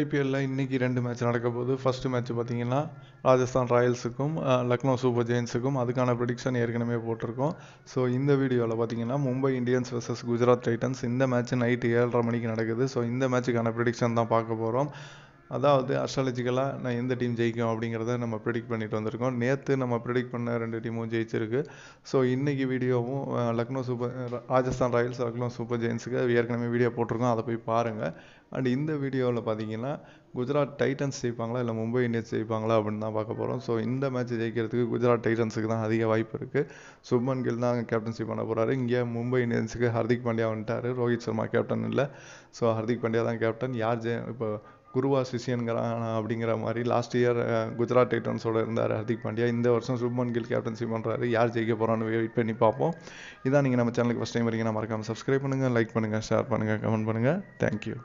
ஐபிஎல்லில் இன்றைக்கி ரெண்டு மேட்ச் நடக்க போகுது. ஃபஸ்ட்டு மேட்ச் பார்த்தீங்கன்னா ராஜஸ்தான் ராயல்ஸுக்கும் லக்னோ சூப்பர் ஜெயின்ஸுக்கும் அதுக்கான ப்ரிடிக்ஷன் ஏற்கனவே போட்டிருக்கோம். ஸோ இந்த வீடியோவில் பார்த்தீங்கன்னா Mumbai Indians vs Gujarat Titans இந்த மேட்ச் நைட்டு ஏழரை மணிக்கு நடக்குது. ஸோ இந்த மேட்ச்சுக்கான ப்ரிடிக்ஷன் தான் பார்க்க போகிறோம் அதாவது அஸ்ட்ராலஜிக்கலாக நான் எந்த டீம் ஜெயிக்கும் அப்படிங்கிறத நம்ம ப்ரிடிக்ட் பண்ணிட்டு வந்திருக்கோம். நேற்று நம்ம ப்ரிடிக்ட் பண்ண ரெண்டு டீமும் ஜெயிச்சிருக்கு. ஸோ இன்றைக்கி வீடியோவும் Lucknow Super Rajasthan Royals Lucknow Super ஜெயின்ஸுக்கு ஏற்கனவே வீடியோ போட்டிருக்கோம். அதை போய் பாருங்கள் அண்ட் இந்த வீடியோவில் பார்த்தீங்கன்னா குஜராத் டைட்டன்ஸ் ஜெயிப்பாங்களா இல்லை மும்பை இந்தியன்ஸ் ஜெயிப்பாங்களா அப்படின்னு தான் பார்க்க போகிறோம் ஸோ இந்த மேட்ச் ஜெயிக்கிறதுக்கு குஜராத் டைட்டன்ஸுக்கு தான் அதிக வாய்ப்பு இருக்குது சுப்மன் கில் தான் கேப்டன்சி பண்ண போகிறாரு இங்கே மும்பை இந்தியன்ஸுக்கு ஹர்திக் பாண்டியா வந்துட்டார். ரோஹித் சர்மா கேப்டன் இல்லை. ஸோ ஹர்திக் பாண்டியா தான் கேப்டன் யார் ஜெய இப்போ குருவா சிஷியன்கிறான் அப்படிங்கிற மாதிரி லாஸ்ட் இயர் குஜராத் டைட்டன்ஸோட இருந்தார் ஹர்திக் பாண்டியா. இந்த வருஷம் சுப்மன் கில் கேப்டன்சி பண்ணுறாரு யார் ஜெயிக்க போகிறான்னு வெயிட் பண்ணி பார்ப்போம். இதான் நீங்கள் நம்ம சேனலுக்கு ஃபஸ்ட் டைம் வரீங்கன்னா மறக்காமல் சப்ஸ்கிரைப் பண்ணுங்கள் லைக் பண்ணுங்கள் ஷேர் பண்ணுங்கள் கமெண்ட் பண்ணுங்கள் தேங்க்யூ